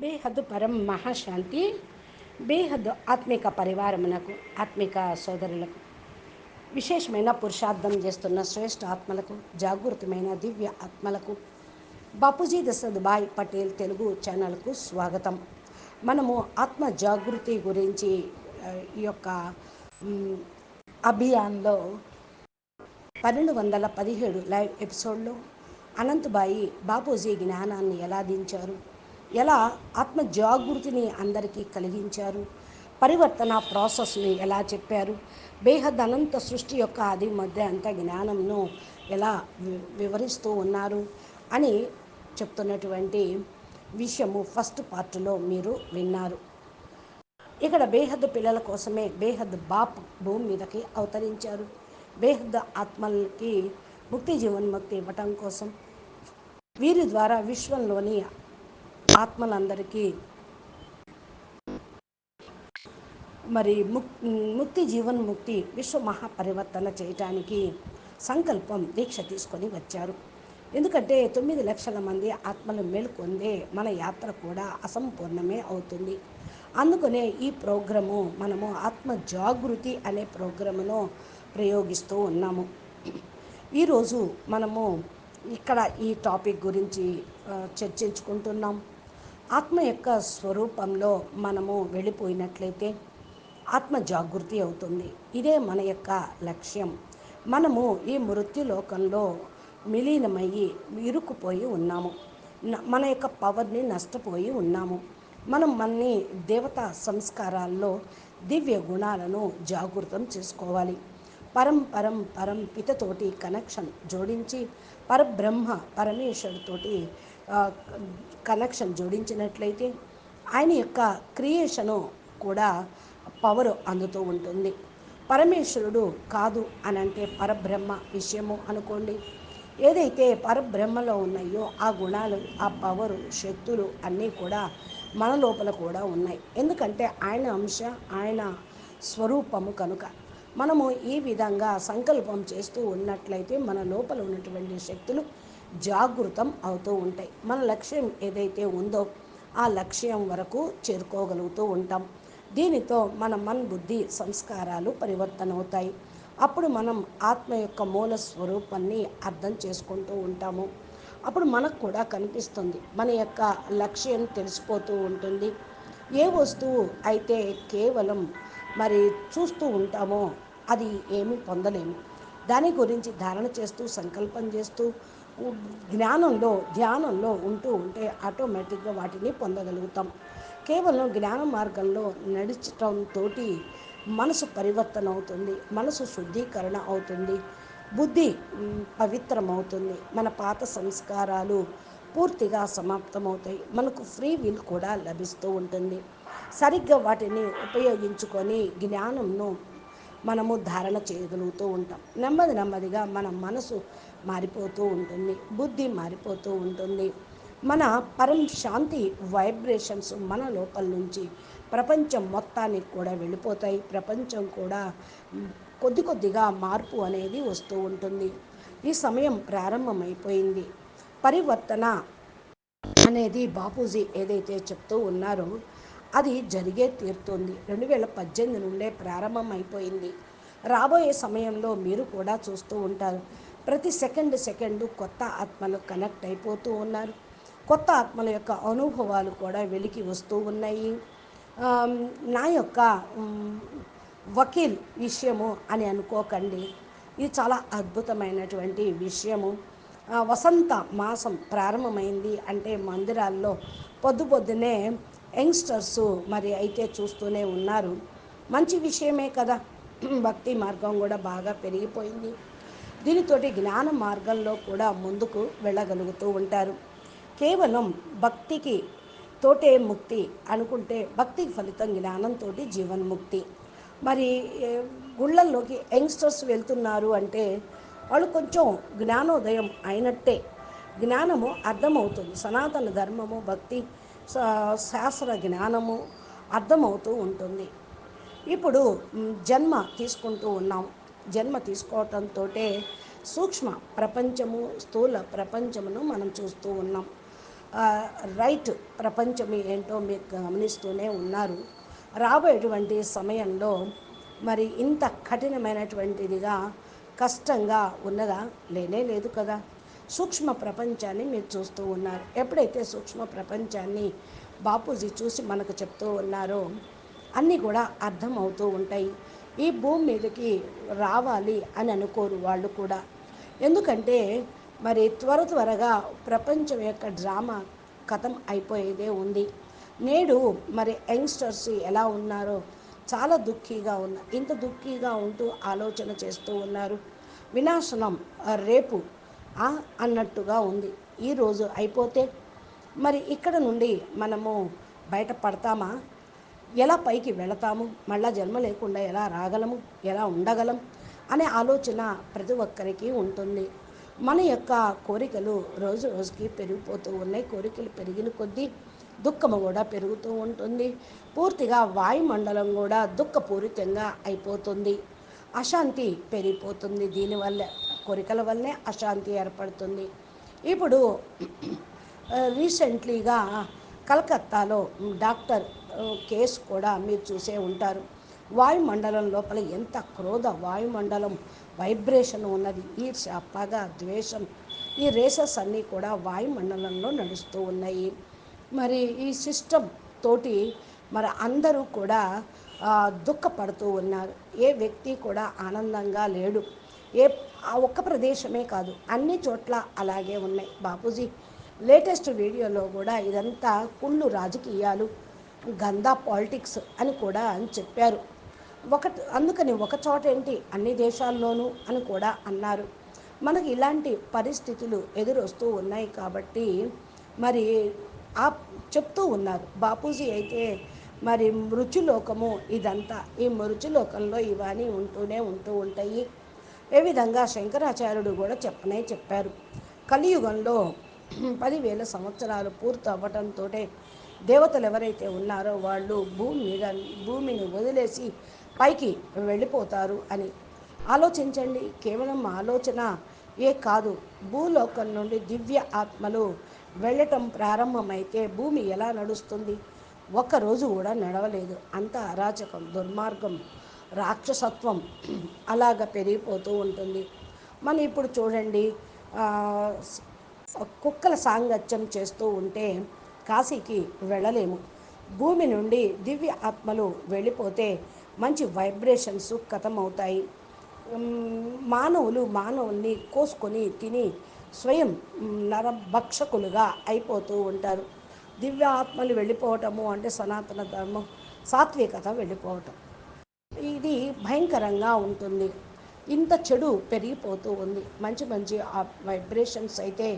బేహద్దు పరం మహాశాంతి బేహద్దు ఆత్మిక పరివారమునకు ఆత్మిక సోదరులకు విశేషమైన పురుషార్థం చేస్తున్న శ్రేష్ఠ ఆత్మలకు జాగృతమైన దివ్య ఆత్మలకు బాపూజీ దశరథ్ పటేల్ తెలుగు ఛానల్కు స్వాగతం. మనము ఆత్మ జాగృతి గురించి ఈ యొక్క అభియాన్లో పన్నెండు వందల పదిహేడు లైవ్ ఎపిసోడ్లో అనంతబాయి బాపూజీ జ్ఞానాన్ని ఎలా దించారు? ఎలా ఆత్మ జాగృతిని అందరికీ కలిగించారు? పరివర్తన ప్రాసెస్ని ఎలా చెప్పారు? బేహద్ అనంత సృష్టి యొక్క ఆది మధ్య అంత జ్ఞానంను ఎలా వివరిస్తూ ఉన్నారు? అని చెప్తున్నటువంటి విషయము ఫస్ట్ పార్ట్లో మీరు విన్నారు. ఇక్కడ బేహద్ పిల్లల కోసమే బేహద్ బాప్ భూమి మీదకి అవతరించారు. బేహద్ ఆత్మలకి ముక్తి జీవన్ముక్తి ఇవ్వటం కోసం వీరి ద్వారా విశ్వంలోని ఆత్మలందరికీ. మరి ముక్ ముక్తి జీవన్ముక్తి విశ్వ మహాపరివర్తన చేయటానికి సంకల్పం దీక్ష తీసుకొని వచ్చారు. ఎందుకంటే తొమ్మిది లక్షల మంది ఆత్మలు మేల్కొందే మన యాత్ర కూడా అసంపూర్ణమే అవుతుంది. అందుకనే ఈ ప్రోగ్రాము మనము ఆత్మ జాగృతి అనే ప్రోగ్రామును ప్రయోగిస్తూ ఉన్నాము. ఈరోజు మనము ఇక్కడ ఈ టాపిక్ గురించి చర్చించుకుంటున్నాం. ఆత్మ యొక్క స్వరూపంలో మనము వెళ్ళిపోయినట్లయితే ఆత్మ జాగృతి అవుతుంది. ఇదే మన యొక్క లక్ష్యం. మనము ఈ మృత్యులోకంలో విలీనమయ్యి ఇరుక్కుపోయి ఉన్నాము. మన యొక్క పవర్ని నష్టపోయి ఉన్నాము. మనం మన్ని దేవతా సంస్కారాల్లో దివ్య గుణాలను జాగృతం చేసుకోవాలి. పరం పరం పరం పితతోటి కనెక్షన్ జోడించి పరబ్రహ్మ పరమేశ్వరుతోటి కనెక్షన్ జోడించినట్లయితే ఆయన యొక్క క్రియేషను కూడా పవర్ అందుతూ ఉంటుంది. పరమేశ్వరుడు కాదు అని అంటే పరబ్రహ్మ విషయము అనుకోండి. ఏదైతే పరబ్రహ్మలో ఉన్నాయో ఆ గుణాలు ఆ పవరు శక్తులు అన్నీ కూడా మన లోపల కూడా ఉన్నాయి. ఎందుకంటే ఆయన అంశ ఆయన స్వరూపము కనుక మనము ఈ విధంగా సంకల్పం చేస్తూ ఉన్నట్లయితే మన లోపల ఉన్నటువంటి శక్తులు జాగృతం అవుతూ ఉంటాయి. మన లక్ష్యం ఏదైతే ఉందో ఆ లక్ష్యం వరకు చేరుకోగలుగుతూ ఉంటాం. దీనితో మన మన్ బుద్ధి సంస్కారాలు పరివర్తన అవుతాయి. అప్పుడు మనం ఆత్మ యొక్క మూల స్వరూపాన్ని అర్థం చేసుకుంటూ ఉంటాము. అప్పుడు మనకు కూడా కనిపిస్తుంది. మన యొక్క లక్ష్యం తెలిసిపోతూ ఉంటుంది. ఏ వస్తువు అయితే కేవలం మరి చూస్తూ ఉంటామో అది ఏమి పొందలేము. దాని గురించి ధారణ చేస్తూ సంకల్పం చేస్తూ జ్ఞానంలో ధ్యానంలో ఉంటూ ఉంటే ఆటోమేటిక్గా వాటిని పొందగలుగుతాం. కేవలం జ్ఞాన మార్గంలో నడిచటంతో మనసు పరివర్తన అవుతుంది మనసు శుద్ధీకరణ అవుతుంది బుద్ధి పవిత్రమవుతుంది మన పాత సంస్కారాలు పూర్తిగా సమాప్తమవుతాయి మనకు ఫ్రీ విల్ కూడా లభిస్తూ ఉంటుంది. సరిగ్గా వాటిని ఉపయోగించుకొని జ్ఞానంను మనము ధారణ చేయగలుగుతూ ఉంటాం. నెమ్మది నెమ్మదిగా మన మనసు మారిపోతూ ఉంటుంది బుద్ధి మారిపోతూ ఉంటుంది. మన పరం శాంతి వైబ్రేషన్స్ మన లోపల నుంచి ప్రపంచం మొత్తానికి కూడా వెళ్ళిపోతాయి. ప్రపంచం కూడా కొద్ది కొద్దిగా మార్పు అనేది వస్తూ ఉంటుంది. ఈ సమయం ప్రారంభమైపోయింది. పరివర్తన అనేది బాపూజీ ఏదైతే చెప్తూ ఉన్నారో అది జరిగే తీరుతుంది. రెండు వేల పద్దెనిమిది నుండే ప్రారంభం అయిపోయింది రాబోయే సమయంలో మీరు కూడా చూస్తూ ఉంటారు. ప్రతి సెకండ్ సెకండ్ కొత్త ఆత్మలు కనెక్ట్ అయిపోతూ ఉన్నారు. కొత్త ఆత్మల యొక్క అనుభవాలు కూడా వెలికి వస్తూ ఉన్నాయి. నా యొక్క వకీల్ విషయము అని అనుకోకండి. ఇది చాలా అద్భుతమైనటువంటి విషయము. వసంత మాసం ప్రారంభమైంది అంటే మందిరాల్లో పొద్దు పొద్దునే యంగ్స్టర్స్ మరి అయితే చూస్తూనే ఉన్నారు. మంచి విషయమే కదా. భక్తి మార్గం కూడా బాగా పెరిగిపోయింది. దీనితోటి జ్ఞాన మార్గంలో కూడా ముందుకు వెళ్ళగలుగుతూ ఉంటారు. కేవలం భక్తికి తోటే ముక్తి అనుకుంటే భక్తికి ఫలితం జ్ఞానంతో జీవన్ముక్తి మరి గుళ్ళల్లోకి యంగ్స్టర్స్ వెళ్తున్నారు అంటే వాళ్ళు కొంచెం జ్ఞానోదయం అయినట్టే. జ్ఞానము అర్థమవుతుంది. సనాతన ధర్మము భక్తి శాస్త్ర జ్ఞానము అర్థమవుతూ ఉంటుంది. ఇప్పుడు జన్మ తీసుకుంటూ ఉన్నాం. జన్మ తీసుకోవటంతో సూక్ష్మ ప్రపంచము స్థూల ప్రపంచమును మనం చూస్తూ ఉన్నాం. రైట్ ప్రపంచం ఏంటో మీరు గమనిస్తూనే ఉన్నారు. రాబోయేటువంటి సమయంలో మరి ఇంత కఠినమైనటువంటిదిగా కష్టంగా ఉన్నదా? లేనే లేదు కదా. సూక్ష్మ ప్రపంచాన్ని మీరు చూస్తూ ఉన్నారు. ఎప్పుడైతే సూక్ష్మ ప్రపంచాన్ని బాపూజీ చూసి మనకు చెప్తూ ఉన్నారో అన్నీ కూడా అర్థం అవుతూ ఉంటాయి. ఈ భూమి మీదకి రావాలి అని అనుకోరు వాళ్ళు కూడా. ఎందుకంటే మరి త్వర త్వరగా ప్రపంచం యొక్క డ్రామా కథం అయిపోయేదే ఉంది. నేడు మరి యంగ్స్టర్స్ ఎలా ఉన్నారో చాలా దుఃఖీగా ఉన్న ఇంత దుఃఖీగా ఉంటూ ఆలోచన చేస్తూ ఉన్నారు. వినాశనం రేపు అన్నట్టుగా ఉంది. ఈరోజు అయిపోతే మరి ఇక్కడ నుండి మనము బయటపడతామా? ఎలా పైకి వెళతాము? మళ్ళా జన్మ లేకుండా ఎలా రాగలము? ఎలా ఉండగలం? అనే ఆలోచన ప్రతి ఒక్కరికి ఉంటుంది. మన యొక్క కోరికలు రోజు రోజుకి పెరిగిపోతూ ఉన్నాయి. కోరికలు పెరిగిన కొద్దీ దుఃఖము కూడా పెరుగుతూ ఉంటుంది. పూర్తిగా వాయుమండలం కూడా దుఃఖపూరితంగా అయిపోతుంది. అశాంతి పెరిగిపోతుంది దీనివల్ల. కోరికల వల్లే అశాంతి ఏర్పడుతుంది. ఇప్పుడు రీసెంట్లీగా కలకత్తాలో డాక్టర్ కేసు కూడా మీరు చూసే ఉంటారు. వాయుమండలం లోపల ఎంత క్రోధ వాయుమండలం వైబ్రేషన్ ఉన్నది ఈర్ష పగ ద్వేషం ఈ రేసెస్ అన్నీ కూడా వాయుమండలంలో నడుస్తూ ఉన్నాయి. మరి ఈ సిస్టమ్ తోటి మరి అందరూ కూడా దుఃఖపడుతూ ఉన్నారు. ఏ వ్యక్తి కూడా ఆనందంగా లేడు. ఏ ఆ ఒక్క ప్రదేశమే కాదు అన్ని చోట్ల అలాగే ఉన్నాయి. బాపూజీ లేటెస్ట్ వీడియోలో కూడా ఇదంతా కుళ్ళు రాజకీయాలు గందా పాలిటిక్స్ అని కూడా అని చెప్పారు. ఒక అందుకని ఒక చోట ఏంటి? అన్ని దేశాల్లోనూ అని కూడా అన్నారు. మనకి ఇలాంటి పరిస్థితులు ఎదురొస్తూ ఉన్నాయి కాబట్టి మరి ఆ చెప్తూ ఉన్నారు. బాపూజీ అయితే మరి మృత్యులోకము ఇదంతా. ఈ మృత్యులోకంలో ఇవన్నీ ఉంటూనే ఉంటూ ఉంటాయి. ఏ విధంగా శంకరాచార్యుడు కూడా చెప్పనే చెప్పారు. కలియుగంలో పదివేల సంవత్సరాలు పూర్తి అవ్వటంతో దేవతలు ఎవరైతే ఉన్నారో వాళ్ళు భూమి మీద భూమిని వదిలేసి పైకి వెళ్ళిపోతారు అని. ఆలోచించండి. కేవలం ఆలోచన ఏ కాదు. భూలోకం నుండి దివ్య ఆత్మలు వెళ్ళటం ప్రారంభమైతే భూమి ఎలా నడుస్తుంది? ఒక్కరోజు కూడా నడవలేదు. అంత అరాచకం దుర్మార్గం రాక్షసత్వం అలాగ పెరిగిపోతూ ఉంటుంది. మనం ఇప్పుడు చూడండి కుక్కల సాంగత్యం చేస్తూ ఉంటే కాశీకి వెళ్ళలేము. భూమి నుండి దివ్య ఆత్మలు వెళ్ళిపోతే మంచి వైబ్రేషన్స్ కథమవుతాయి. మానవులు మానవుల్ని కోసుకొని తిని స్వయం నరభక్షకులుగా అయిపోతూ ఉంటారు. దివ్య ఆత్మలు వెళ్ళిపోవటము అంటే సనాతన ధర్మం సాత్వికత వెళ్ళిపోవటం. ఇది భయంకరంగా ఉంటుంది. ఇంత చెడు పెరిగిపోతూ ఉంది. మంచి మంచి వైబ్రేషన్స్ అయితే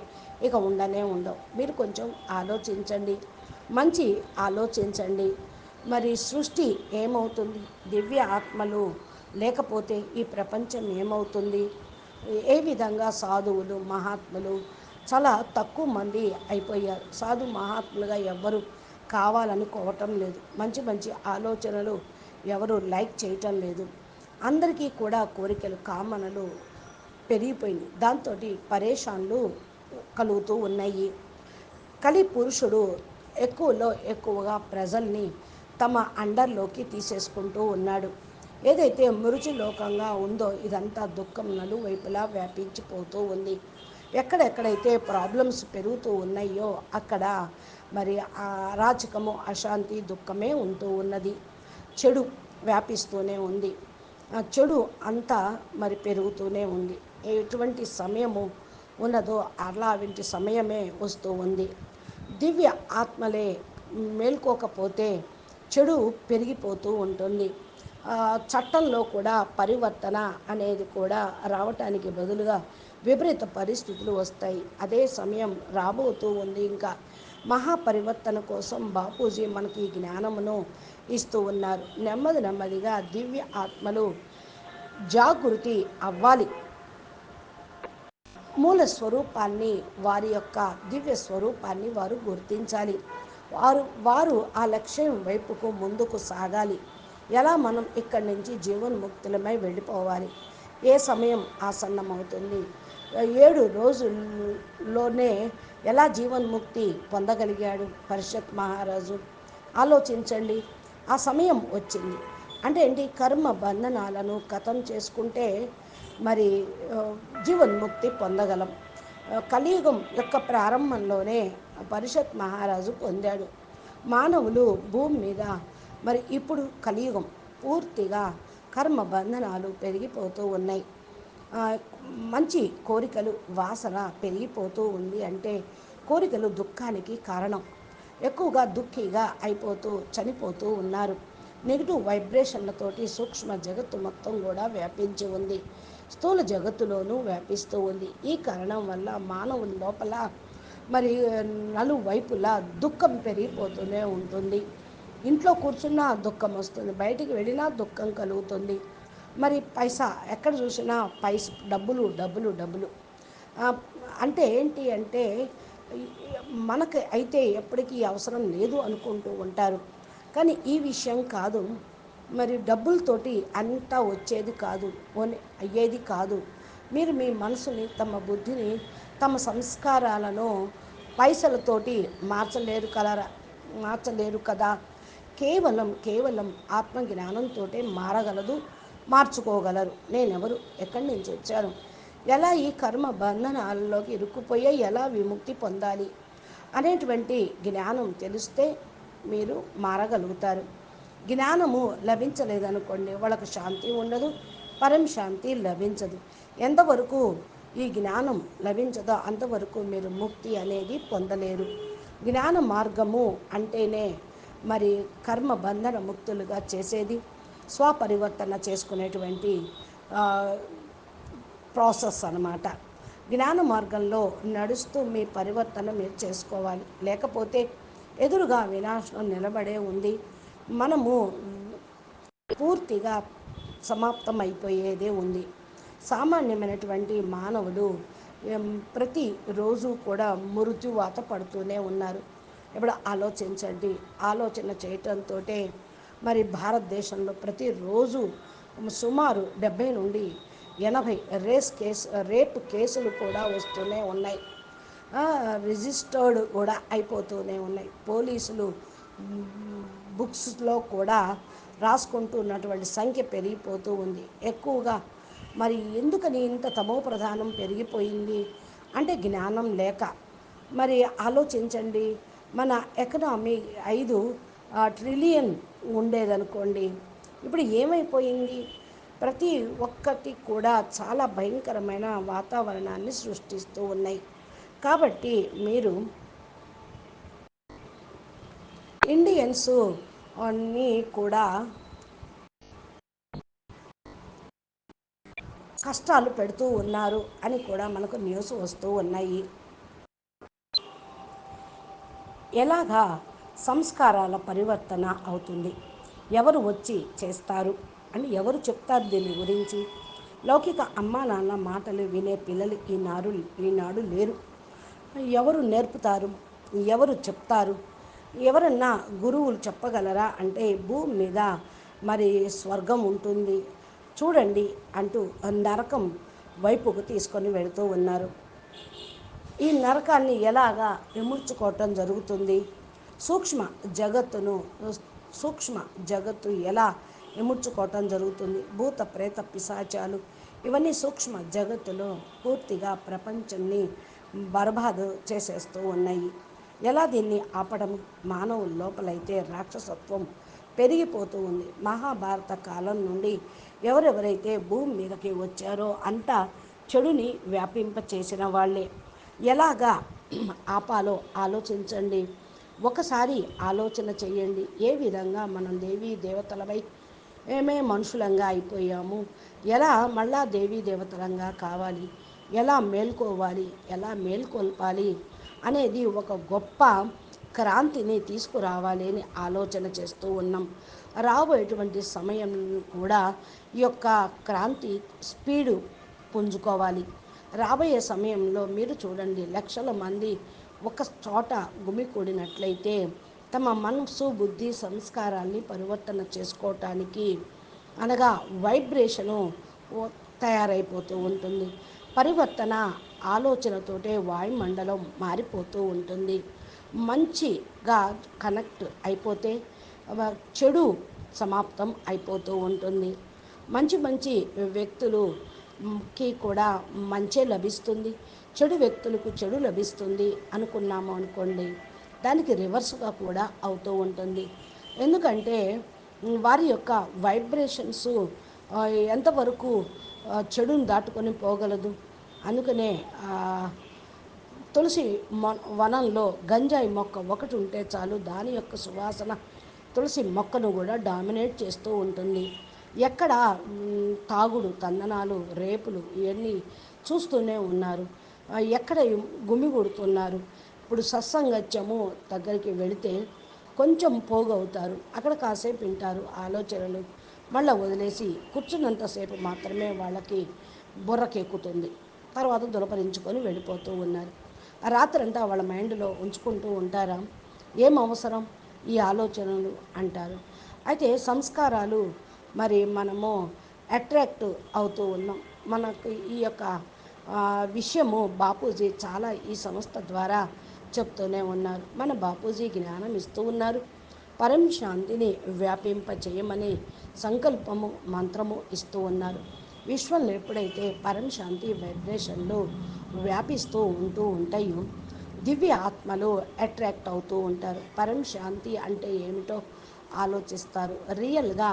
ఇక ఉండనే ఉండవు. మీరు కొంచెం ఆలోచించండి. మంచి ఆలోచించండి. మరి సృష్టి ఏమవుతుంది? దివ్య ఆత్మలు లేకపోతే ఈ ప్రపంచం ఏమవుతుంది? ఏ విధంగా సాధువులు మహాత్ములు చాలా తక్కువ మంది అయిపోయారు. సాధు మహాత్ములుగా ఎవ్వరు కావాలనుకోవటం లేదు. మంచి మంచి ఆలోచనలు ఎవరు లైక్ చేయటం లేదు. అందరికీ కూడా కోరికలు కామనలు పెరిగిపోయింది దాంతో పరేషాన్లు కలుగుతూ ఉన్నాయి. కలి పురుషుడు ఎక్కువలో ఎక్కువగా ప్రజల్ని తమ అండర్లోకి తీసేసుకుంటూ ఉన్నాడు. ఏదైతే మృచులోకంగా ఉందో ఇదంతా దుఃఖం నలువైపులా వ్యాపించిపోతూ ఉంది. ఎక్కడెక్కడైతే ప్రాబ్లమ్స్ పెరుగుతూ ఉన్నాయో అక్కడ మరి అరాచకము అశాంతి దుఃఖమే ఉంటూ ఉన్నది. చెడు వ్యాపిస్తూనే ఉంది. ఆ చెడు అంతా మరి పెరుగుతూనే ఉంది. ఎటువంటి సమయము ఉన్నదో అలా వంటి సమయమే వస్తూ ఉంది. దివ్య ఆత్మలే మేల్కోకపోతే చెడు పెరిగిపోతూ ఉంటుంది. చట్టంలో కూడా పరివర్తన అనేది కూడా రావటానికి బదులుగా విపరీత పరిస్థితులు వస్తాయి. అదే సమయం రాబోతూ ఉంది. ఇంకా మహాపరివర్తన కోసం బాపూజీ మనకి జ్ఞానమును ఇస్తూ ఉన్నారు. నెమ్మది నెమ్మదిగా దివ్య ఆత్మలు జాగృతి అవ్వాలి. మూల స్వరూపాన్ని వారి యొక్క దివ్య స్వరూపాన్ని వారు గుర్తించాలి. వారు వారు ఆ లక్ష్యం వైపుకు ముందుకు సాగాలి. ఎలా మనం ఇక్కడి నుంచి జీవన్ముక్తులమై వెళ్ళిపోవాలి? ఏ సమయం ఆసన్నమవుతుంది? ఏడు రోజుల్లోనే ఎలా జీవన్ముక్తి పొందగలిగాడు పరిషత్ మహారాజు? ఆలోచించండి. ఆ సమయం వచ్చింది. అంటే ఏంటి? కర్మ బంధనాలను కథం చేసుకుంటే మరి జీవన్ముక్తి పొందగలం. కలియుగం యొక్క ప్రారంభంలోనే పరిషత్ మహారాజు పొందాడు. మానవులు భూమి మీద మరి ఇప్పుడు కలియుగం పూర్తిగా కర్మ బంధనాలు పెరిగిపోతూ ఉన్నాయి. మంచి కోరికలు వాసన పెరిగిపోతూ ఉంది అంటే కోరికలు దుఃఖానికి కారణం. ఎక్కువగా దుఃఖిగా అయిపోతూ చనిపోతూ ఉన్నారు. నెగిటివ్ వైబ్రేషన్లతోటి సూక్ష్మ జగత్తు మొత్తం కూడా వ్యాపించి ఉంది. స్థూల జగత్తులోనూ వ్యాపిస్తూ ఉంది. ఈ కారణం వల్ల మానవుని లోపల మరి నలువైపులా దుఃఖం పెరిగిపోతూనే ఉంటుంది. ఇంట్లో కూర్చున్నా దుఃఖం వస్తుంది. బయటికి వెళ్ళినా దుఃఖం కలుగుతుంది. మరి పైసా ఎక్కడ చూసినా పైస డబ్బులు డబ్బులు డబ్బులు. అంటే ఏంటి అంటే మనకు అయితే ఎప్పటికీ అవసరం లేదు అనుకుంటూ ఉంటారు. కానీ ఈ విషయం కాదు. మరి డబ్బులతోటి అంతా వచ్చేది కాదు. అయ్యేది కాదు. మీరు మీ మనసుని తమ బుద్ధిని తమ సంస్కారాలను పైసలతోటి మార్చలేరు కలరా మార్చలేరు కదా. కేవలం కేవలం ఆత్మజ్ఞానంతో మారగలదు మార్చుకోగలరు. నేనెవరు? ఎక్కడి నుంచి వచ్చాను ఎలా ఈ కర్మ బంధనాలలోకి ఇరుక్కుపోయే ఎలా విముక్తి పొందాలి అనేటువంటి జ్ఞానం తెలిస్తే మీరు మారగలుగుతారు. జ్ఞానము లభించలేదనుకోండి వాళ్ళకు శాంతి ఉండదు పరం శాంతి లభించదు. ఎంతవరకు ఈ జ్ఞానం లభించదో అంతవరకు మీరు ముక్తి అనేది పొందలేరు. జ్ఞాన మార్గము అంటేనే మరి కర్మ బంధన ముక్తులుగా చేసేది స్వపరివర్తన చేసుకునేటువంటి ప్రాసెస్ అనమాట జ్ఞాన మార్గంలో నడుస్తూ మీ పరివర్తన మీరు చేసుకోవాలి. లేకపోతే ఎదురుగా వినాశనం నిలబడే ఉంది. మనము పూర్తిగా సమాప్తం అయిపోయేదే ఉంది. సామాన్యమైనటువంటి మానవులు ప్రతిరోజు కూడా మృత్యువాత పడుతూనే ఉన్నారు. ఇప్పుడు ఆలోచించండి. ఆలోచన చేయటంతో మరి భారతదేశంలో ప్రతిరోజు సుమారు డెబ్బై నుండి ఎనభై రేస్ కేసు రేపు కేసులు కూడా వస్తూనే ఉన్నాయి. రిజిస్టర్డ్ కూడా అయిపోతూనే ఉన్నాయి. పోలీసులు బుక్స్లో కూడా రాసుకుంటున్నటువంటి సంఖ్య పెరిగిపోతూ ఉంది. ఎక్కువగా మరి ఎందుకని ఇంత తమో ప్రధానం పెరిగిపోయింది? అంటే జ్ఞానం లేక. మరి ఆలోచించండి. మన ఎకనామీ ఐదు ట్రిలియన్ ఉండేదనుకోండి. ఇప్పుడు ఏమైపోయింది? ప్రతి ఒక్కటి కూడా చాలా భయంకరమైన వాతావరణాన్ని సృష్టిస్తూ ఉన్నాయి. కాబట్టి మీరు ఇండియన్స్ అన్నీ కూడా కష్టాలు పెడుతూ ఉన్నారు అని కూడా మనకు న్యూస్ వస్తూ ఉన్నాయి. ఎలాగా సంస్కారాల పరివర్తన అవుతుంది? ఎవరు వచ్చి చేస్తారు? అని ఎవరు చెప్తారు దీని గురించి? లౌకిక అమ్మా నాన్న మాటలు వినే పిల్లలు ఈనాడు ఈనాడు లేరు. ఎవరు నేర్పుతారు? ఎవరు చెప్తారు? ఎవరన్నా గురువులు చెప్పగలరా? అంటే భూమి మీద మరి స్వర్గం ఉంటుంది. చూడండి అంటూ నరకం వైపుకు తీసుకొని వెళుతూ ఉన్నారు. ఈ నరకాన్ని ఎలాగా విముర్చుకోవటం జరుగుతుంది? సూక్ష్మ జగత్తును సూక్ష్మ జగత్తు ఎలా విముర్చుకోవటం జరుగుతుంది. భూత ప్రేత పిశాచాలు ఇవన్నీ సూక్ష్మ జగత్తులో పూర్తిగా ప్రపంచాన్ని బర్బాదు చేసేస్తూ ఉన్నాయి. ఎలా దీన్ని ఆపడం? మానవుల లోపలైతే రాక్షసత్వం పెరిగిపోతూ ఉంది. మహాభారత కాలం నుండి ఎవరెవరైతే భూమి మీదకి వచ్చారో అంతా చెడుని వ్యాపింపచేసిన వాళ్ళే. ఎలాగా ఆపాలో ఆలోచించండి. ఒకసారి ఆలోచన చేయండి. ఏ విధంగా మనం దేవీ దేవతలపై మేమే మనుషులంగా అయిపోయాము. ఎలా మళ్ళా దేవీ దేవతలంగా కావాలి? ఎలా మేల్కోవాలి? ఎలా మేల్కొల్పాలి? అనేది ఒక గొప్ప క్రాంతిని తీసుకురావాలి అని ఆలోచన చేస్తూ ఉన్నాం. రాబోయేటువంటి సమయం కూడా ఈ యొక్క క్రాంతి స్పీడు పుంజుకోవాలి. రాబోయే సమయంలో మీరు చూడండి లక్షల మంది ఒక చోట గుమికూడినట్లయితే తమ మనసు బుద్ధి సంస్కారాన్ని పరివర్తన చేసుకోవటానికి అనగా వైబ్రేషను తయారైపోతూ ఉంటుంది. పరివర్తన ఆలోచనతోటే వాయుమండలం మారిపోతూ ఉంటుంది. మంచిగా కనెక్ట్ అయిపోతే చెడు సమాప్తం అయిపోతూ ఉంటుంది. మంచి మంచి వ్యక్తులుకి కూడా మంచే లభిస్తుంది. చెడు వ్యక్తులకు చెడు లభిస్తుంది అనుకున్నాము అనుకోండి. దానికి రివర్స్గా కూడా అవుతూ ఉంటుంది. ఎందుకంటే వారి యొక్క వైబ్రేషన్స్ ఎంతవరకు చెడును చెడుని దాటుకొని పోగలదు. అందుకనే తులసి వనంలో గంజాయి మొక్క ఒకటి ఉంటే చాలు దాని యొక్క సువాసన తులసి మొక్కను కూడా డామినేట్ చేస్తూ ఉంటుంది. ఎక్కడ తాగుడు తందనాలు రేపులు ఇవన్నీ చూస్తూనే ఉన్నారు. ఎక్కడ ఎక్కడ గుమిగూడుతున్నారు ఇప్పుడు సత్సంగత్యము దగ్గరికి వెళితే కొంచెం పోగవుతారు. అక్కడ కాసేపు వింటారు ఆలోచనలు. మళ్ళీ వదిలేసి కూర్చున్నంతసేపు మాత్రమే వాళ్ళకి బుర్రకెక్కుతుంది. తర్వాత దులపరించుకొని వెళ్ళిపోతూ ఉన్నారు. ఆ రాత్రంతా వాళ్ళ మైండ్లో ఉంచుకుంటూ ఉంటారా? ఏం అవసరం? ఈ ఆలోచనలు అంటారు. అయితే సంస్కారాలు మరి మనము అట్రాక్ట్ అవుతూ ఉన్నాం. మనకు ఈ యొక్క విషయము బాపూజీ చాలా ఈ సంస్థ ద్వారా చెప్తూనే ఉన్నారు. మన బాపూజీ జ్ఞానం ఇస్తూ ఉన్నారు. పరం శాంతిని వ్యాపింప చేయమని సంకల్పము మంత్రము ఇస్తూ ఉన్నారు. విశ్వంలో ఎప్పుడైతే పరం శాంతి వైబ్రేషన్లు వ్యాపిస్తూ ఉంటూ ఉంటాయో దివ్య ఆత్మలు అట్రాక్ట్ అవుతూ ఉంటారు. పరం శాంతి అంటే ఏమిటో ఆలోచిస్తారు. రియల్గా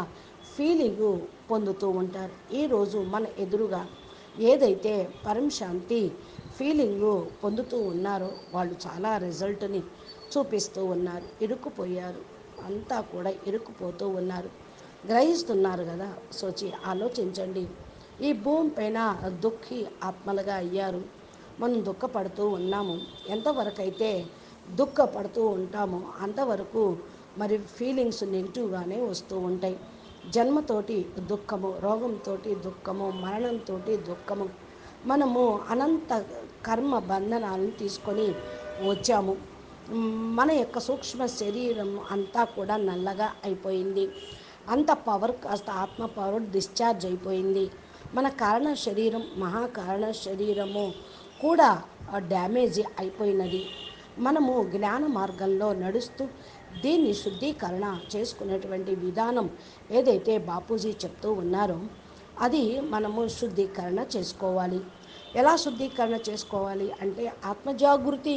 ఫీలింగ్ పొందుతూ ఉంటారు. ఈరోజు మన ఎదురుగా ఏదైతే పరం శాంతి ఫీలింగ్ పొందుతూ ఉన్నారో. వాళ్ళు చాలా రిజల్ట్ని చూపిస్తూ ఉన్నారు. ఇరుక్కుపోయారు. అంతా కూడా ఇరుక్కుపోతూ ఉన్నారు. గ్రహిస్తున్నారు కదా? సోచి ఆలోచించండి. ఈ భూమి పైన దుఃఖి ఆత్మలుగా అయ్యారు. మనం దుఃఖపడుతూ ఉన్నాము. ఎంతవరకు అయితే దుఃఖపడుతూ ఉంటామో అంతవరకు మరి ఫీలింగ్స్ నెగిటివ్గానే వస్తూ ఉంటాయి. జన్మతోటి దుఃఖము రోగంతో దుఃఖము మరణంతో దుఃఖము. మనము అనంత కర్మ బంధనాలను తీసుకొని వచ్చాము. మన యొక్క సూక్ష్మ శరీరం అంతా కూడా నల్లగా అయిపోయింది. అంత పవర్ కాస్త ఆత్మ పవర్ డిశ్చార్జ్ అయిపోయింది. మన కారణ శరీరం మహాకారణ శరీరము కూడా డ్యామేజ్ అయిపోయినది. మనము జ్ఞాన మార్గంలో నడుస్తూ దీన్ని శుద్ధీకరణ చేసుకునేటువంటి విధానం ఏదైతే బాపూజీ చెప్తూ ఉన్నారో అది మనము శుద్ధీకరణ చేసుకోవాలి. ఎలా శుద్ధీకరణ చేసుకోవాలి అంటే ఆత్మజాగృతి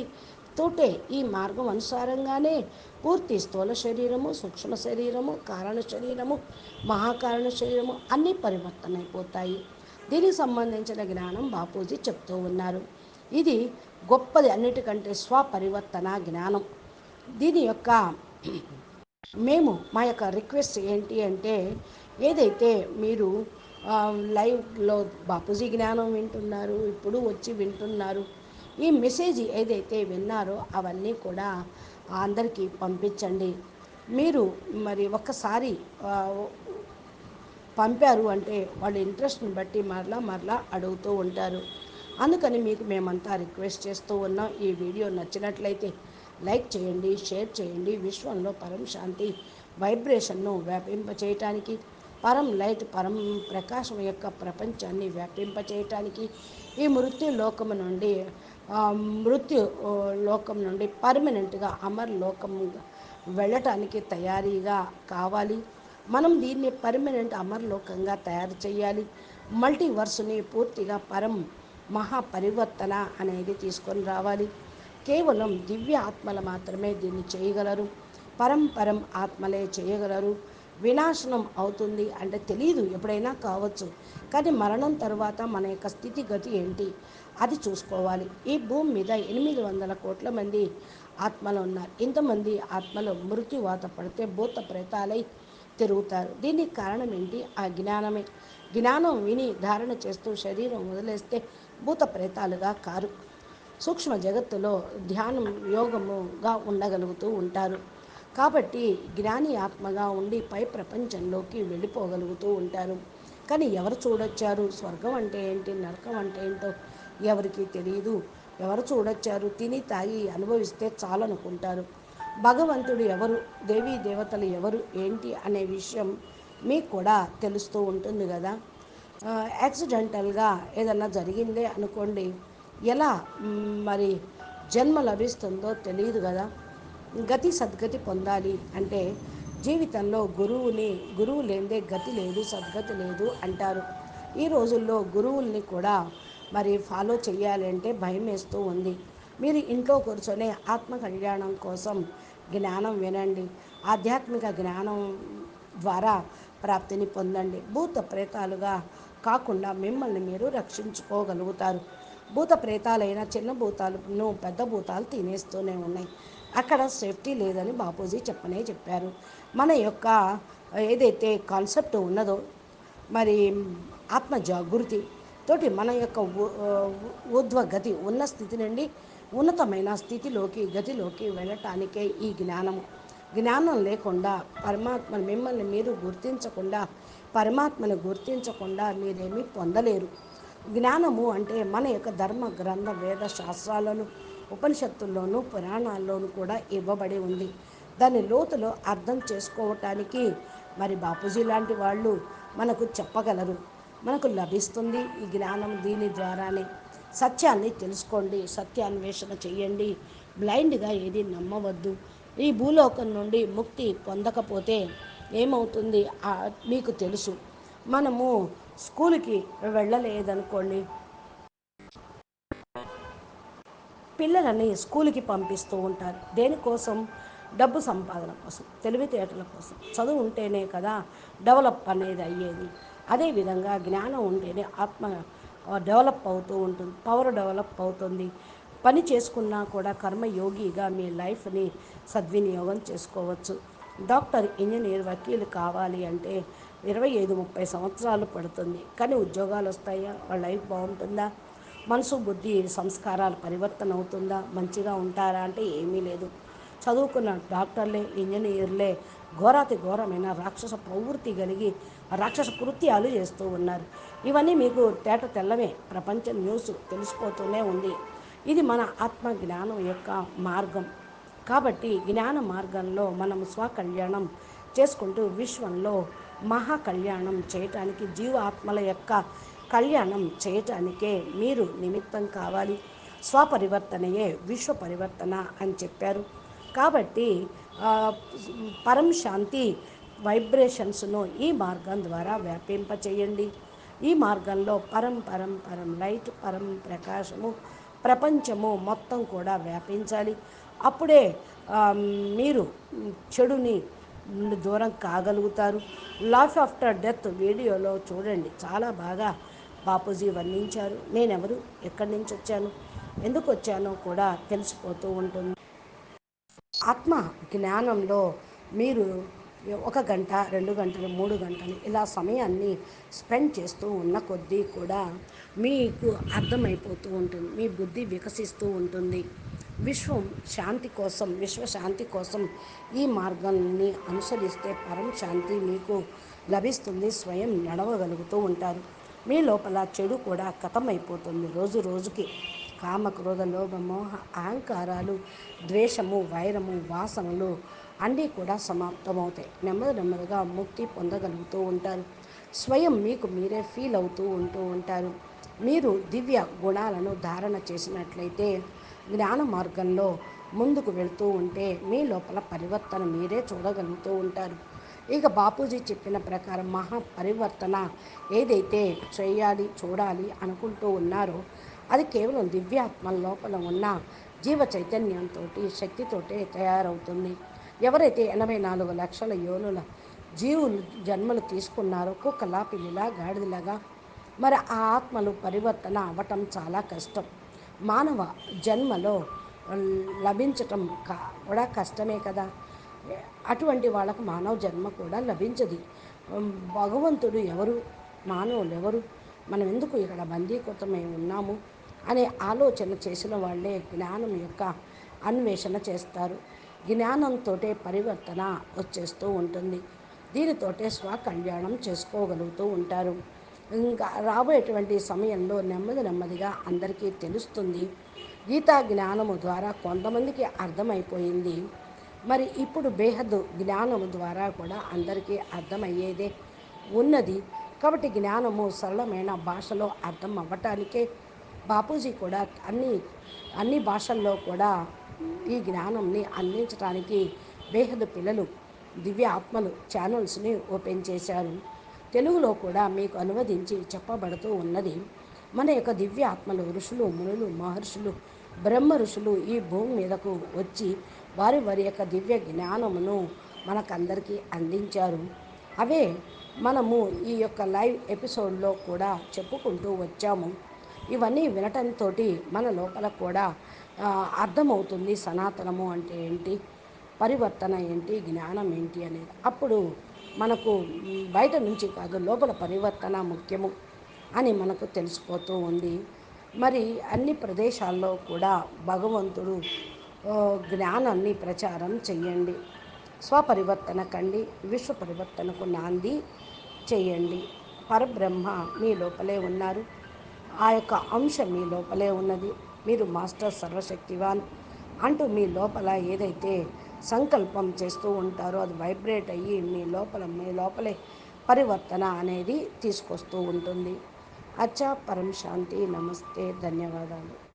తోటే ఈ మార్గం అనుసారంగానే పూర్తి స్థూల శరీరము సూక్ష్మ శరీరము కారణ శరీరము మహాకారణ శరీరము అన్నీ పరివర్తన అయిపోతాయి దీనికి సంబంధించిన జ్ఞానం బాపూజీ చెప్తూ ఉన్నారు. ఇది గొప్పది అన్నిటికంటే స్వపరివర్తన జ్ఞానం. దీని యొక్క మేము మా యొక్క రిక్వెస్ట్ ఏంటి అంటే ఏదైతే మీరు లైవ్లో బాపూజీ జ్ఞానం వింటున్నారు ఇప్పుడు వచ్చి వింటున్నారు. ఈ మెసేజ్ ఏదైతే విన్నారో అవన్నీ కూడా అందరికీ పంపించండి. మీరు మరి ఒక్కసారి పంపారు అంటే వాళ్ళ ఇంట్రెస్ట్ని బట్టి మరలా మరలా అడుగుతూ ఉంటారు. అందుకని మీకు మేమంతా రిక్వెస్ట్ చేస్తూ ఉన్నాం. ఈ వీడియో నచ్చినట్లయితే లైక్ చేయండి షేర్ చేయండి. విశ్వంలో పరం శాంతి వైబ్రేషన్ను వ్యాపింపచేయటానికి పరం లైట్ పరం ప్రకాశం యొక్క ప్రపంచాన్ని వ్యాపింపచేయటానికి ఈ మృత్యు లోకము నుండి మృత్యు లోకం నుండి పర్మనెంట్గా అమర్ లోకం వెళ్ళటానికి తయారీగా కావాలి. మనం దీన్ని పర్మనెంట్ అమర్లోకంగా తయారు చేయాలి. మల్టీవర్స్ని పూర్తిగా పరం మహాపరివర్తన అనేది తీసుకొని రావాలి. కేవలం దివ్య ఆత్మలు మాత్రమే దీన్ని చేయగలరు. పరం పరం ఆత్మలే చేయగలరు. వినాశనం అవుతుంది అంటే తెలియదు ఎప్పుడైనా కావచ్చు. కానీ మరణం తర్వాత మన యొక్క స్థితిగతి ఏంటి? అది చూసుకోవాలి. ఈ భూమి మీద ఎనిమిది వందల కోట్ల మంది ఆత్మలు ఉన్నారు. ఇంతమంది ఆత్మలు మృత్యువాత పడితే భూత ప్రేతాలై తిరుగుతారు. దీనికి కారణం ఏంటి? ఆ జ్ఞానమే. జ్ఞానం విని ధారణ చేస్తూ శరీరం వదిలేస్తే భూత ప్రేతాలుగా కారు. సూక్ష్మ జగత్తులో ధ్యానం యోగముగా ఉండగలుగుతూ ఉంటారు. కాబట్టి జ్ఞాని ఆత్మగా ఉండి పై ప్రపంచంలోకి వెళ్ళిపోగలుగుతూ ఉంటారు. కానీ ఎవరు చూడొచ్చారు? స్వర్గం అంటే ఏంటి? నరకం అంటే ఏంటో ఎవరికి తెలియదు ఎవరు చూడొచ్చారు? తిని తాగి అనుభవిస్తే చాలనుకుంటారు. భగవంతుడు ఎవరు? దేవీ దేవతలు ఎవరు? ఏంటి? అనే విషయం మీకు కూడా తెలుస్తూ ఉంటుంది కదా. యాక్సిడెంటల్గా ఏదన్నా జరిగిందే అనుకోండి. ఎలా మరి జన్మ లభిస్తుందో తెలియదు కదా. గతి సద్గతి పొందాలి అంటే జీవితంలో గురువుని గురువు లేనిదే గతి లేదు సద్గతి లేదు అంటారు. ఈ రోజుల్లో గురువుల్ని కూడా మరి ఫాలో చేయాలి అంటే భయం వేస్తూ ఉంది. మీరు ఇంట్లో కూర్చొని ఆత్మ కళ్యాణం కోసం జ్ఞానం వినండి. ఆధ్యాత్మిక జ్ఞానం ద్వారా ప్రాప్తిని పొందండి. భూత ప్రేతాలుగా కాకుండా మిమ్మల్ని మీరు రక్షించుకోగలుగుతారు. భూత ప్రేతాలైన చిన్న భూతాలను పెద్ద భూతాలు తినేస్తూనే ఉన్నాయి. అక్కడ సేఫ్టీ లేదని బాపూజీ చెప్పనే చెప్పారు. మన యొక్క ఏదైతే కాన్సెప్ట్ ఉన్నదో మరి ఆత్మ జాగృతి తోటి మన యొక్క ఊర్ధ్వగతి గతి ఉన్న స్థితి నుండి ఉన్నతమైన స్థితిలోకి గతిలోకి వెళ్ళటానికే ఈ జ్ఞానము జ్ఞానం లేకుండా పరమాత్మ మిమ్మల్ని మీరు గుర్తించకుండా పరమాత్మను గుర్తించకుండా మీరేమీ పొందలేరు. జ్ఞానము అంటే మన యొక్క ధర్మ గ్రంథ వేద శాస్త్రాలను ఉపనిషత్తుల్లోనూ పురాణాల్లోనూ కూడా ఇవ్వబడి ఉంది. దాని లోతులో అర్థం చేసుకోవటానికి మరి బాపూజీ లాంటి వాళ్ళు మనకు చెప్పగలరు. మనకు లభిస్తుంది ఈ జ్ఞానం దీని ద్వారానే. సత్యాన్ని తెలుసుకోండి సత్యాన్వేషణ చేయండి. బ్లైండ్గా ఏది నమ్మవద్దు. ఈ భూలోకం నుండి ముక్తి పొందకపోతే ఏమవుతుంది? మీకు తెలుసు. మనము స్కూల్కి వెళ్ళలేదనుకోండి పిల్లలని స్కూల్కి పంపిస్తూ ఉంటారు. దేనికోసం? డబ్బు సంపాదన కోసం తెలివితేటల కోసం. చదువు ఉంటేనే కదా డెవలప్ అనేది అయ్యేది. అదేవిధంగా జ్ఞానం ఉంటేనే ఆత్మ డెవలప్ అవుతూ ఉంటుంది. పవర్ డెవలప్ అవుతుంది. పని చేసుకున్నా కూడా కర్మయోగిగా మీ లైఫ్ని సద్వినియోగం చేసుకోవచ్చు. డాక్టర్ ఇంజనీర్ వకీలు కావాలి అంటే ఇరవై ఐదు ముప్పై సంవత్సరాలు పడుతుంది. కానీ ఉద్యోగాలు వస్తాయా? వాళ్ళ లైఫ్ బాగుంటుందా? మనసు బుద్ధి సంస్కారాలు పరివర్తన అవుతుందా? మంచిగా ఉంటారా అంటే ఏమీ లేదు. చదువుకున్న డాక్టర్లే ఇంజనీర్లే ఘోరాతి ఘోరమైన రాక్షస ప్రవృత్తి కలిగి రాక్షస కృత్యాలు చేస్తూ ఉన్నారు. ఇవన్నీ మీకు తేట తెల్లమే. ప్రపంచ న్యూస్ తెలిసిపోతూనే ఉంది. ఇది మన ఆత్మ జ్ఞానం యొక్క మార్గం. కాబట్టి జ్ఞాన మార్గంలో మనం స్వకళ్యాణం చేసుకుంటూ విశ్వంలో మహా కళ్యాణం చేయటానికి జీవాత్మల యొక్క కళ్యాణం చేయటానికే మీరు నిమిత్తం కావాలి. స్వపరివర్తనయే విశ్వ పరివర్తన అని చెప్పారు. కాబట్టి పరం శాంతి వైబ్రేషన్స్ను ఈ మార్గం ద్వారా వ్యాపింపచేయండి. ఈ మార్గంలో పరం పరం పరం లైట్ పరం ప్రకాశము ప్రపంచము మొత్తం కూడా వ్యాపించాలి. అప్పుడే మీరు చెడుని దూరం కాగలుగుతారు. లైఫ్ ఆఫ్టర్ డెత్ వీడియోలో చూడండి. చాలా బాగా బాపూజీ వర్ణించారు. నేనెవరు? ఎక్కడి నుంచి వచ్చాను? ఎందుకు వచ్చానో కూడా తెలిసిపోతూ ఉంటుంది. ఆత్మ జ్ఞానంలో మీరు ఒక గంట రెండు గంటలు మూడు గంటలు ఇలా సమయాన్ని స్పెండ్ చేస్తూ ఉన్న కొద్దీ కూడా మీకు అర్థమైపోతూ ఉంటుంది. మీ బుద్ధి వికసిస్తూ ఉంటుంది. విశ్వం శాంతి కోసం విశ్వశాంతి కోసం ఈ మార్గాన్ని అనుసరిస్తే పరం శాంతి మీకు లభిస్తుంది. స్వయం నడవగలుగుతూ ఉంటారు. మీ లోపల చెడు కూడా కథమైపోతుంది. రోజు రోజుకి కామ క్రోధ లోభ మోహ అహంకారాలు ద్వేషము వైరము వాసనలు అన్నీ కూడా సమాప్తమవుతాయి. నెమ్మది నెమ్మదిగా ముక్తి పొందగలుగుతూ ఉంటారు. స్వయం మీకు మీరే ఫీల్ అవుతూ ఉంటూ ఉంటారు. మీరు దివ్య గుణాలను ధారణ చేసినట్లయితే జ్ఞాన మార్గంలో ముందుకు వెళుతూ ఉంటే మీ లోపల పరివర్తన మీరే చూడగలుగుతూ ఉంటారు. ఇక బాపూజీ చెప్పిన ప్రకారం మహా పరివర్తన ఏదైతే చేయాలి చూడాలి అనుకుంటూ ఉన్నారో అది కేవలం దివ్యాత్మ లోపల ఉన్న జీవ చైతన్యంతో శక్తితోటే తయారవుతుంది. ఎవరైతే ఎనభై నాలుగు లక్షల యోనుల జీవులు జన్మలు తీసుకున్నారో కుక్కలా పిల్లిలా గాడిదలాగా మరి ఆ ఆత్మలు పరివర్తన అవ్వటం చాలా కష్టం. మానవ జన్మలో లభించటం కా- కూడా కష్టమే కదా. అటువంటి వాళ్ళకు మానవ జన్మ కూడా లభించదు. భగవంతుడు ఎవరు? మానవులు ఎవరు? మనం ఎందుకు ఇక్కడ బందీకృతమై ఉన్నాము? అనే ఆలోచన చేసిన వాళ్ళే జ్ఞానం యొక్క అన్వేషణ చేస్తారు. జ్ఞానంతో పరివర్తన వచ్చేస్తూ ఉంటుంది. దీనితోటే స్వకళ్యాణం చేసుకోగలుగుతూ ఉంటారు. ఇంకా రాబోయేటువంటి సమయంలో నెమ్మది నెమ్మదిగా అందరికీ తెలుస్తుంది. గీతా జ్ఞానము ద్వారా కొంతమందికి అర్థమైపోయింది. మరి ఇప్పుడు బేహద్దు జ్ఞానము ద్వారా కూడా అందరికీ అర్థమయ్యేదే ఉన్నది. కాబట్టి జ్ఞానము సరళమైన భాషలో అర్థం అవ్వటానికే బాపూజీ కూడా అన్ని అన్ని భాషల్లో కూడా ఈ జ్ఞానంని అందించడానికి బేహద్ పిల్లలు దివ్య ఆత్మలు ఛానల్స్ని ఓపెన్ చేశారు. తెలుగులో కూడా మీకు అనువదించి చెప్పబడుతూ ఉన్నది. మన యొక్క దివ్య ఆత్మలు ఋషులు మునులు మహర్షులు బ్రహ్మ ఋషులు ఈ భూమి మీదకు వచ్చి వారి వారి యొక్క దివ్య జ్ఞానమును మనకందరికీ అందించారు. అవే మనము ఈ యొక్క లైవ్ ఎపిసోడ్లో కూడా చెప్పుకుంటూ వచ్చాము. ఇవన్నీ వినటంతో మన లోపల కూడా అర్థమవుతుంది సనాతనము అంటే ఏంటి పరివర్తన ఏంటి జ్ఞానం ఏంటి అనేది. అప్పుడు మనకు బయట నుంచి కాదు లోపల పరివర్తన ముఖ్యము అని మనకు తెలిసిపోతూ ఉంది. మరి అన్ని ప్రదేశాల్లో కూడా భగవంతుడు జ్ఞానాన్ని ప్రచారం చేయండి స్వపరివర్తన కండి విశ్వ పరివర్తనకు నాంది చేయండి పరబ్రహ్మ మీ లోపలే ఉన్నారు. ఆ యొక్క అంశం మీ లోపలే ఉన్నది. మీరు మాస్టర్ సర్వశక్తివాన్ అంటూ మీ లోపల ఏదైతే సంకల్పం చేస్తూ ఉంటారో అది వైబ్రేట్ అయ్యి మీ లోపల మీ లోపలే పరివర్తన అనేది తీసుకొస్తూ ఉంటుంది. అచ్చా పరం శాంతి నమస్తే. ధన్యవాదాలు.